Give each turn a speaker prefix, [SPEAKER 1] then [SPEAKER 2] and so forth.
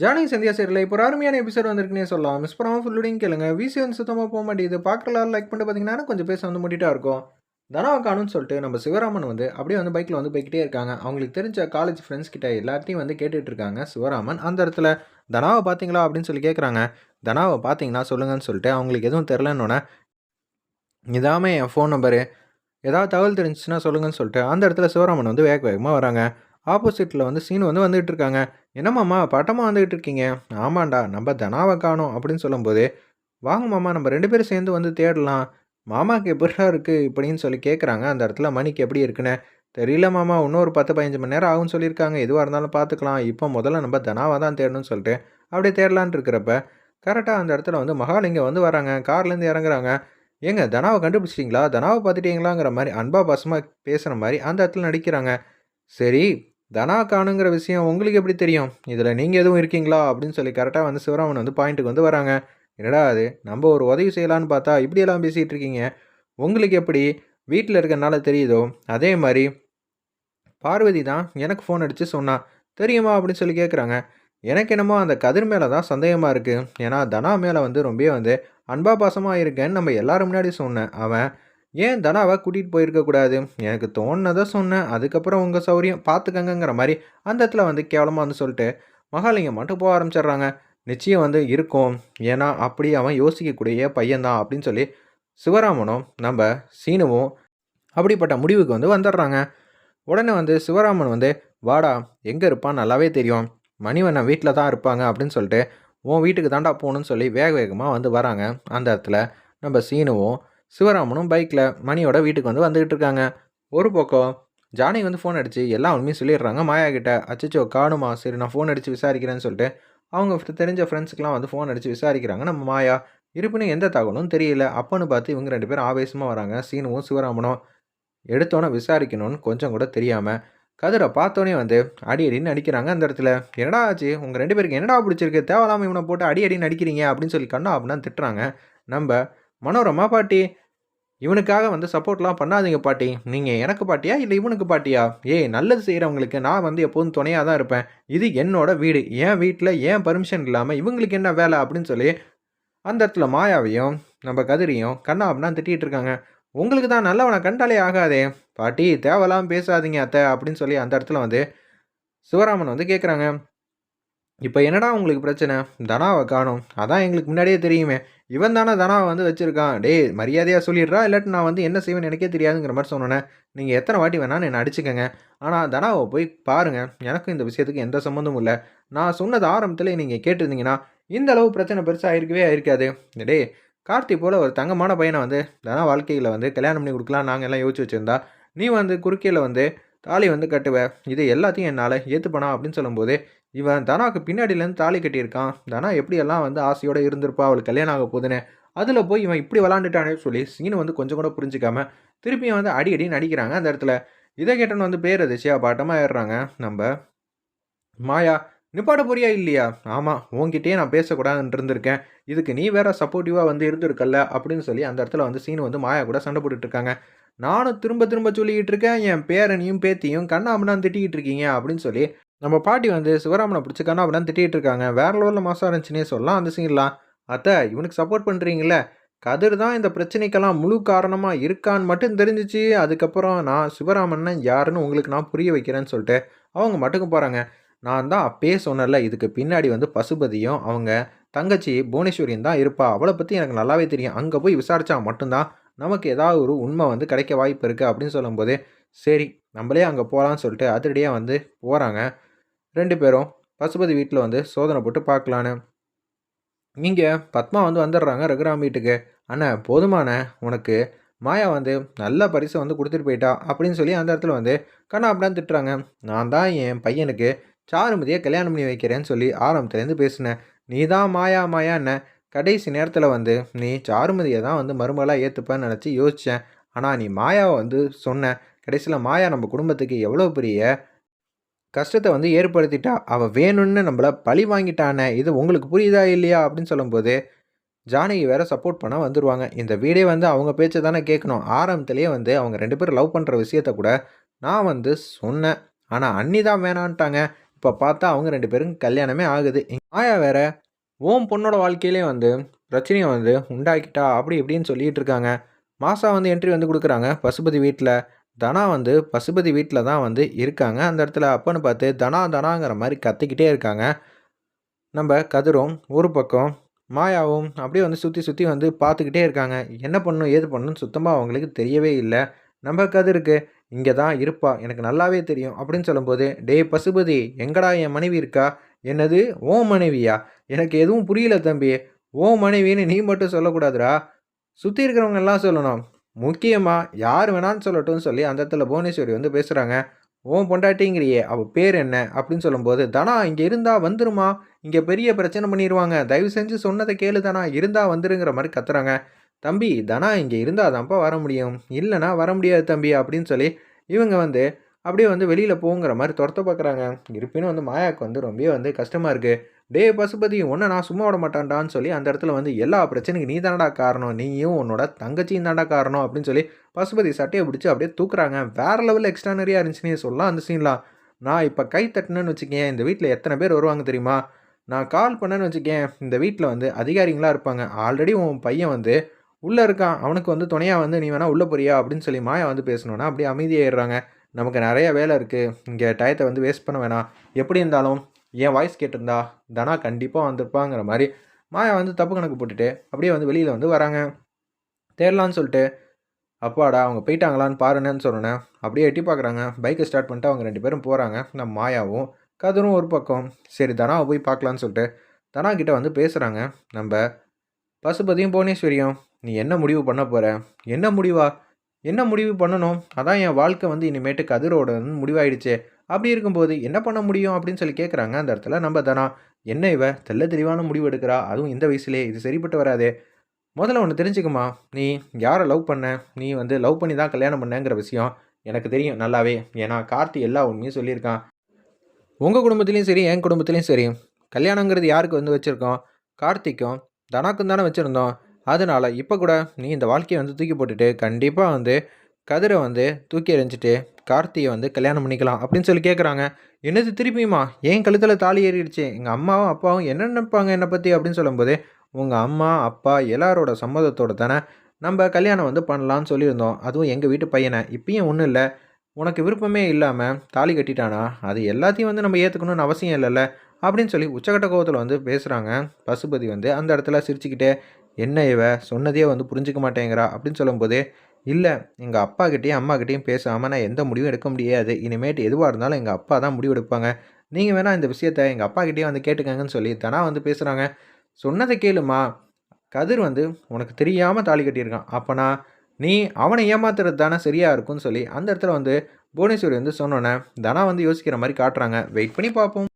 [SPEAKER 1] Johnny Sandhya serial இப்போ ஒரு அருமையான எபிசோட் வந்திருக்குன்னே சொல்லலாம். மிஸ் பண்ணாமல் ஃபுல்லுடையும் கேளுங்க. விசி வந்து சுத்தமாக போக மாட்டேங்குது. பார்க்கலாம் லைக் பண்ணிட்டு பார்த்தீங்கன்னா கொஞ்சம் பேச வந்து முட்டிட்டா இருக்கும். தனாவுக்கானுன்னு காணும்னு சொல்லிட்டு நம்ம சிவராமன் வந்து அப்படியே வந்து பைக்கில் வந்து போய்கிட்டே இருக்காங்க. அவங்களுக்கு தெரிஞ்ச காலேஜ் ஃப்ரெண்ட்ஸ் கிட்ட எல்லாத்தையும் வந்து கேட்டுட்டு இருக்காங்க சிவராமன். அந்த இடத்துல தனாவை பார்த்தீங்களா அப்படின்னு சொல்லி கேட்குறாங்க தனாவை பார்த்தீங்கன்னா சொல்லுங்கன்னு சொல்லிட்டு அவங்களுக்கு எதுவும் தெரிலன்னொன்னே இதாமே என் ஃபோன் நம்பரு ஏதாவது தகவல் தெரிஞ்சுச்சுன்னா சொல்லுங்கன்னு சொல்லிட்டு அந்த இடத்துல சிவராமன் வந்து வேக வேகமாக வராங்க. ஆப்போசிட்டில் வந்து சீன் வந்து வந்துகிட்டு இருக்காங்க என்னம்மாம்மா பட்டமாக வந்துகிட்டு இருக்கீங்க ஆமாண்டா நம்ம தனாவை காணும் அப்படின்னு சொல்லும்போது வாங்க மாமா நம்ம ரெண்டு பேரும் சேர்ந்து வந்து தேடலாம். மாமாவுக்கு எப்படிடா இருக்குது இப்படின்னு சொல்லி கேட்குறாங்க அந்த இடத்துல மணிக்கு எப்படி இருக்குன்னு? தெரியல மாமா இன்னும் ஒரு பத்து பதினஞ்சு மணி நேரம் ஆகும்னு சொல்லியிருக்காங்க. எதுவாக இருந்தாலும் பார்த்துக்கலாம் இப்போ முதல்ல நம்ம தனாவை தான் தேடணும்னு சொல்லிட்டு அப்படியே தேடலான்னு இருக்கிறப்ப கரெக்டாக அந்த இடத்துல வந்து மகாலிங்கம் வந்து வராங்க. கார்லேருந்து இறங்குறாங்க. ஏங்க தனாவை கண்டுபிடிச்சிட்டிங்களா? தனாவை பார்த்துட்டீங்களாங்கிற மாதிரி அன்பா பாசமாக பேசுகிற மாதிரி அந்த இடத்துல நடிக்கிறாங்க. சரி தனா காணுங்கிற விஷயம் உங்களுக்கு எப்படி தெரியும்? இதில் நீங்கள் எதுவும் இருக்கீங்களா? அப்படின்னு சொல்லி கரெக்டாக வந்து சிவராமன் வந்து பாயிண்ட்டுக்கு வந்து வராங்க. என்னடா அது நம்ம ஒரு உதவி செய்யலான்னு பார்த்தா இப்படியெல்லாம் பேசிகிட்டு இருக்கீங்க. உங்களுக்கு எப்படி? வீட்டில் இருக்கனால தெரியுதோ? அதே மாதிரி பார்வதி தான் எனக்கு ஃபோன் அடித்து சொன்னா தெரியுமா? அப்படின்னு சொல்லி கேட்குறாங்க எனக்கு என்னமோ அந்த கதிர் மேலே தான் சந்தேகமாக இருக்குது ஏன்னா தனா மேலே வந்து ரொம்ப வந்து அன்பா பாசமாக இருக்கேன்னு நம்ம எல்லாரும் முன்னாடி சொன்னேன். அவன் ஏன் தனாவை கூட்டிகிட்டு போயிருக்கக்கூடாது எனக்கு தோணுனதை சொன்னேன். அதுக்கப்புறம் உங்கள் சௌரியம் பார்த்துக்கங்கிற மாதிரி அந்த இடத்துல வந்து கேவலமாக வந்து சொல்லிட்டு மகாலிங்கம் மட்டும் போக ஆரம்பிச்சிடுறாங்க. நிச்சயம் வந்து இருக்கும். ஏன்னா அப்படி அவன் யோசிக்கக்கூடிய பையன்தான் அப்படின்னு சொல்லி சிவராமனும் நம்ம சீனுவும் அப்படிப்பட்ட முடிவுக்கு வந்து வந்துடுறாங்க. உடனே வந்து சிவராமன் வந்து வாடா எங்கே இருப்பான் நல்லாவே தெரியும். மணிவண்ணன் வீட்டில் தான் இருப்பாங்க அப்படின்னு சொல்லிட்டு உன் வீட்டுக்கு தாண்டா போகணும்னு சொல்லி வேக வேகமாக வந்து வராங்க. அந்த இடத்துல நம்ம சீனுவும் சிவராமனும் பைக்கில் மணியோட வீட்டுக்கு வந்து வந்துக்கிட்டு இருக்காங்க. ஒரு பக்கம் ஜானி வந்து ஃபோன் அடித்து எல்லா உண்மையும் சொல்லிடுறாங்க. மாயா கிட்ட அச்சச்சோ காணுமா? சரி நான் ஃபோன் அடித்து விசாரிக்கிறேன்னு சொல்லிட்டு. அவங்க தெரிஞ்ச ஃப்ரெண்ட்ஸுக்கெலாம் வந்து ஃபோன் அடித்து விசாரிக்கிறாங்க. நம்ம மாயா இருப்பினும் எந்த தகவலும் தெரியல. அப்பன்னு பார்த்து இவங்க ரெண்டு பேரும் ஆவேசமாக வராங்க. சீனுவும் சிவராமனும் எடுத்தோன்னே விசாரிக்கணும்னு கொஞ்சம் கூட தெரியாமல் கதிரை பார்த்தோன்னே வந்து அடி அடின்னு அடிக்கிறாங்க அந்த இடத்துல. என்னடா ஆச்சு? உங்கள் ரெண்டு பேருக்கு என்னடா பிடிச்சிருக்கு? தேவையில்லாமல் இவனை போட்டு அடி அடின்னு அடிக்கிறீங்க? அப்படின்னு சொல்லி கண்ணா அப்படின்னா திட்டுறாங்க. நம்ம மனோரமா பாட்டி இவனுக்காக வந்து சப்போர்ட்லாம் பண்ணாதீங்க பாட்டி. நீங்கள் எனக்கு பாட்டியா? இல்லை இவனுக்கு பாட்டியா? ஏய் நல்லது செய்கிறவங்களுக்கு நான் வந்து எப்போதும் துணையாக தான் இருப்பேன். இது என்னோட வீடு. என் வீட்டில் ஏன் பர்மிஷன் இல்லாமல் இவங்களுக்கு என்ன வேலை அப்படின்னு சொல்லி அந்த இடத்துல மாயாவையும் நம்ம கதிரியும் கண்ணா அப்படின்னா திட்டிகிட்டு இருக்காங்க. உங்களுக்கு தான் நல்லவனை கண்டாலே ஆகாதே. பாட்டி தேவையில்லாம பேசாதீங்க அத்தை அப்படின்னு சொல்லி அந்த இடத்துல வந்து சிவராமன் வந்து கேட்குறாங்க இப்போ என்னடா உங்களுக்கு பிரச்சனை? தனாவை காணும். அதான் எங்களுக்கு முன்னாடியே தெரியுமே. இவன் தானே தனாவை வந்து வச்சுருக்கான். டேய் மரியாதையாக சொல்லிடுறா? இல்லாட்டி நான் வந்து என்ன செய்வேன் எனக்கே தெரியாதுங்கிற மாதிரி சொன்னோன்னே நீங்கள் எத்தனை வாட்டி வேணாலும் என்னை அடிச்சுக்கங்க. ஆனால் தனாவை போய் பாருங்கள் எனக்கும் இந்த விஷயத்துக்கு எந்த சம்மந்தமும் இல்லை. நான் சொன்னது ஆரம்பத்தில் நீங்கள் கேட்டிருந்தீங்கன்னா இந்த அளவு பிரச்சனை பெருசாக இருக்கவே இருக்காது. டேய் கார்த்தி போல் ஒரு தங்கமான பையனை வந்து தனா வாழ்க்கையில் வந்து கல்யாணம் பண்ணி கொடுக்கலாம் நாங்கள் எல்லாம் யோசிச்சு வச்சுருந்தா நீ வந்து குறுக்கையில் வந்து தாலி வந்து கட்டுவ. இது எல்லாத்தையும் என்னால் ஏற்றுப்பனா அப்படின்னு சொல்லும்போது இவன் தனாவுக்கு பின்னாடியிலேருந்து தாலி கட்டியிருக்கான். தனா எப்படியெல்லாம் வந்து ஆசையோடு இருந்திருப்பா அவளுக்கு கல்யாணம் ஆக போகுதுன்னு. அதில் போய் இவன் இப்படி விளாண்டுட்டானே சொல்லி சீனு வந்து கொஞ்சம் கூட புரிஞ்சுக்காம திருப்பியும் வந்து அடி அடி நடிக்கிறாங்க அந்த இடத்துல. இதை கேட்டோன்னு வந்து பேர் அதிர்ச்சியா பாட்டமாக ஏறுறாங்க. நம்ம மாயா நிப்பாட்ட போறியா இல்லையா? ஆமாம் உன்கிட்டயே நான் பேசக்கூடாதுன்னு இருந்திருக்கேன். இதுக்கு நீ வேற சப்போர்ட்டிவாக வந்து இருந்திருக்கல்ல அப்படின்னு சொல்லி அந்த இடத்துல வந்து சீனு வந்து மாயா கூட சண்டை போட்டுட்டு இருக்காங்க. நானும் திரும்ப திரும்ப சொல்லிக்கிட்டு இருக்கேன் என் பேரனையும் பேத்தியும் கண்ணாமண்ணான்னு திட்டிக்கிட்டு இருக்கீங்க அப்படின்னு சொல்லி நம்ம பாட்டி வந்து சிவராமனை பிடிச்சி கண்ணாமண்ணான்னு திட்டிகிட்டு இருக்காங்க. வேற லெவலில் மாசம் இருந்துச்சுன்னே சொல்லலாம் அந்த சீன்லாம் அத்தை இவனுக்கு சப்போர்ட் பண்ணுறீங்களே கதிர் தான் இந்த பிரச்சனைக்கெல்லாம் முழு காரணமாக இருக்கான்னு மட்டும் தெரிஞ்சிச்சு. அதுக்கப்புறம் நான் சிவராமன்னா யாருன்னு உங்களுக்கு நான் புரிய வைக்கிறேன்னு சொல்லிட்டு அவங்க மட்டுக்கு போகிறாங்க நான் தான் அப்பயே சொன்னேன்ல இதுக்கு பின்னாடி வந்து பசுபதியும் அவங்க தங்கச்சி புவனேஸ்வரியும் தான் இருப்பா. அவளை பற்றி எனக்கு நல்லாவே தெரியும். அங்கே போய் விசாரித்தா மட்டும்தான் நமக்கு ஏதாவது ஒரு உண்மை வந்து கிடைக்க வாய்ப்பு இருக்குது அப்படின்னு சொல்லும்போது சரி நம்மளே அங்கே போகலான்னு சொல்லிட்டு அதிரடியாக வந்து போகிறாங்க ரெண்டு பேரும் பசுபதி வீட்டில் வந்து சோதனை போட்டு பார்க்கலான்னு. இங்கே பத்மா வந்து வந்துடுறாங்க ரகுராம் வீட்டுக்கு. ஆனால் போதுமான உனக்கு மாயா வந்து நல்ல பரிசை வந்து கொடுத்துட்டு போயிட்டா அப்படின்னு சொல்லி அந்த இடத்துல வந்து கண்ணா அப்படின்னு திட்டுறாங்க. நான் தான் என் பையனுக்கு சாருமதியை கல்யாணம் பண்ணி வைக்கிறேன்னு சொல்லி ஆரம்பத்துலேருந்து பேசினேன். நீ தான் மாயா மாயா என்ன கடைசி நேரத்தில் வந்து நீ சாருமதியை தான் வந்து மருமகளாக ஏற்றுப்பேன்னு நினச்சி யோசித்தேன் ஆனால் நீ மாயாவை வந்து சொன்ன. கடைசியில் மாயா நம்ம குடும்பத்துக்கு எவ்வளோ பெரிய கஷ்டத்தை வந்து ஏற்படுத்திட்டா அவள் வேணும்னு நம்மளை பழி வாங்கிட்டானே இது உங்களுக்கு புரியுதா இல்லையா? அப்படின்னு சொல்லும்போது ஜானகி வேற சப்போர்ட் பண்ண வந்துடுவாங்க இந்த வீடே வந்து அவங்க பேச்சை தானே கேட்கணும் ஆரம்பத்துலேயே வந்து அவங்க ரெண்டு பேரும் லவ் பண்ணுற விஷயத்த கூட நான் வந்து சொன்னேன். ஆனால் அன்னி தான் வேணான்ட்டாங்க. இப்போ பார்த்தா அவங்க ரெண்டு பேரும் கல்யாணமே ஆகுது. மாயா வேற ஓம் பொண்ணோட வாழ்க்கையிலே வந்து பிரச்சனையை வந்து உண்டாக்கிட்டா அப்படி இப்படின்னு சொல்லிட்டு இருக்காங்க. மாசா வந்து என்ட்ரி வந்து கொடுக்குறாங்க. பசுபதி வீட்டில் தனா வந்து பசுபதி வீட்டில் தான் வந்து இருக்காங்க. அந்த இடத்துல அப்பன்னு பார்த்து தனா தனாங்கிற மாதிரி கத்திக்கிட்டே இருக்காங்க. நம்ம கதிரும் ஒரு பக்கம் மாயாவும் அப்படியே வந்து சுற்றி சுற்றி வந்து பார்த்துக்கிட்டே இருக்காங்க. என்ன பண்ணணும் ஏது பண்ணணும்னு சுத்தமாக அவங்களுக்கு தெரியவே இல்லை. நம்ம கதிருக்கு இங்கே தான் இருப்பா. எனக்கு நல்லாவே தெரியும் அப்படின்னு சொல்லும்போது டேய் பசுபதி எங்கடா என் மனைவி இருக்கா? என்னது? ஓ மனைவியா? எனக்கு எதுவும் புரியல தம்பி. ஓ மனைவின்னு நீ மட்டும் சொல்லக்கூடாதுடா. சுற்றி இருக்கிறவங்க எல்லாம் சொல்லணும். முக்கியமாக யார் வேணான்னு சொல்லட்டும்னு சொல்லி அந்த இடத்துல புவனேஸ்வரி வந்து பேசுகிறாங்க ஓன் பொண்டாட்டிங்கிறியே அவள் பேர் என்ன? அப்படின்னு சொல்லும்போது தனா இங்கே இருந்தால் வந்துருமா? இங்கே பெரிய பிரச்சனை பண்ணிடுவாங்க தயவு செஞ்சு சொன்னதை கேளு தானா. இருந்தால் வந்துருங்கிற மாதிரி கத்துறாங்க. தம்பி தனா இங்கே இருந்தால் தான்ப்பா வர முடியும். இல்லைனா வர முடியாது தம்பி அப்படின்னு சொல்லி இவங்க வந்து அப்படியே வந்து வெளியில் போங்கிற மாதிரி துரத்த பார்க்குறாங்க இருப்பினும் வந்து மாயாவுக்கு வந்து ரொம்ப வந்து கஷ்டமாக இருக்குது டே பசுபதி ஒன்றை நான் சும்மா விட மாட்டான்டான்னு சொல்லி அந்த இடத்துல வந்து எல்லா பிரச்சனைக்கு நீ தானடா காரணம். நீயும் உன்னோட தங்கச்சியும் தாண்டா காரணம். அப்படின்னு சொல்லி பசுபதி சட்டையை பிடிச்சி அப்படியே தூக்குறாங்க. வேறு லெவலில் எக்ஸ்ட்ரானரியாக இருந்துச்சுன்னே சொல்லலாம். அந்த சீன்லாம் நான் இப்போ கை தட்டினேன்னு வச்சுக்கேன் இந்த வீட்டில் எத்தனை பேர் வருவாங்க தெரியுமா? நான் கால் பண்ணேன்னு வச்சுக்கேன் இந்த வீட்டில் வந்து அதிகாரிங்களாக இருப்பாங்க. ஆல்ரெடி உன் பையன் வந்து உள்ளே இருக்கான். அவனுக்கு வந்து துணையாக வந்து நீ வேணால் உள்ளே போறியா? அப்படின்னு சொல்லி மாயா வந்து பேசணுன்னா அப்படியே அமைதியாகிடுறாங்க நமக்கு நிறைய வேலை இருக்குது இங்கே டயத்தை வந்து வேஸ்ட் பண்ண வேணாம். எப்படி இருந்தாலும் என் வாய்ஸ் கேட்டிருந்தா தனா கண்டிப்பாக வந்திருப்பாங்கிற மாதிரி மாயா வந்து தப்பு கணக்கு போட்டுட்டு அப்படியே வந்து வெளியில் வந்து வராங்க. தேடலான்னு சொல்லிட்டு அப்பாடா அவங்க போயிட்டாங்களான்னு பாருன்னு சொன்னேன் அப்படியே எட்டி பார்க்குறாங்க பைக்கை ஸ்டார்ட் பண்ணிட்டு அவங்க ரெண்டு பேரும் போகிறாங்க நம்ம மாயாவும் கதரும் ஒரு பக்கம். சரி தனாவை போய் பார்க்கலான்னு சொல்லிட்டு தனா கிட்ட வந்து பேசுகிறாங்க நம்ம பசுபதியும் புவனேஸ்வரியும் நீ என்ன முடிவு பண்ண போகிற என்ன முடிவா? என்ன முடிவு பண்ணணும்? அதான் என் வாழ்க்கை வந்து இனிமேட்டு கதிரோட முடிவாயிடுச்சு. அப்படி இருக்கும்போது என்ன பண்ண முடியும் அப்படின்னு சொல்லி கேட்குறாங்க அந்த இடத்துல நம்ம தானா என்ன இவ? தெல்ல தெளிவான முடிவு எடுக்கிறா. அதுவும் இந்த வயசுலேயே. இது சரிப்பட்டு வராது. முதல்ல ஒன்று தெரிஞ்சுக்குமா நீ யாரை லவ் பண்ண? நீ வந்து லவ் பண்ணி தான் கல்யாணம் பண்ணேங்கிற விஷயம் எனக்கு தெரியும் நல்லாவே. ஏன்னா கார்த்தி எல்லா உண்மையும் சொல்லியிருக்கான். உங்கள் குடும்பத்துலேயும் சரி என் குடும்பத்துலேயும் சரி. கல்யாணங்கிறது யாருக்கு வந்து வச்சுருக்கோம்? கார்த்திக்கும் தனாக்கும் தானே வச்சுருந்தோம். அதனால் இப்போ கூட நீ இந்த வாழ்க்கையை வந்து தூக்கி போட்டுட்டு கண்டிப்பாக வந்து கதிரை வந்து தூக்கி எறிஞ்சிட்டு கார்த்தியை வந்து கல்யாணம் பண்ணிக்கலாம் அப்படின்னு சொல்லி கேட்குறாங்க என்னது திருப்பியுமா? ஏன் கழுத்தில் தாலி ஏறிடுச்சு? எங்கள் அம்மாவும் அப்பாவும் என்ன நினைப்பாங்க என்னை பற்றி அப்படின்னு சொல்லும்போது உங்கள் அம்மா அப்பா எல்லாரோட சம்மதத்தோட தானே நம்ம கல்யாணம் வந்து பண்ணலான்னு சொல்லியிருந்தோம். அதுவும் எங்கள் வீட்டு பையனை. இப்பயும் ஒன்றும் இல்லை. உனக்கு விருப்பமே இல்லாமல் தாலி கட்டிட்டானா? அது எல்லாத்தையும் வந்து நம்ம ஏற்றுக்கணும்னு அவசியம் இல்லைல்ல அப்படின்னு சொல்லி உச்சகட்ட கோவத்தில் வந்து பேசுகிறாங்க பசுபதி வந்து அந்த இடத்துல சிரிச்சுக்கிட்டே என்ன இவ? சொன்னதே வந்து புரிஞ்சுக்க மாட்டேங்கிறா? அப்படின்னு சொல்லும்போது இல்லை எங்கள் அப்பாக்கிட்டேயும் அம்மாக்கிட்டேயும் பேசாமல் நான் எந்த முடிவும் எடுக்க முடியாது. இனிமேட்டு எதுவாக இருந்தாலும் எங்கள் அப்பா தான் முடிவு எடுப்பாங்க. நீங்கள் வேணால் இந்த விஷயத்த எங்கள் அப்பாக்கிட்டேயே வந்து கேட்டுக்கங்கன்னு சொல்லி தானா வந்து பேசுகிறாங்க சொன்னதை கேளுமா? கதிர் வந்து உனக்கு தெரியாமல் தாலி கட்டியிருக்கான். அப்போனா நீ அவனை ஏமாத்துறது தானே சரியாக இருக்கும்னு சொல்லி அந்த இடத்துல வந்து புவனேஸ்வரி வந்து சொன்னோன்னே தனா வந்து யோசிக்கிற மாதிரி காட்டுறாங்க. வெயிட் பண்ணி பார்ப்போம்.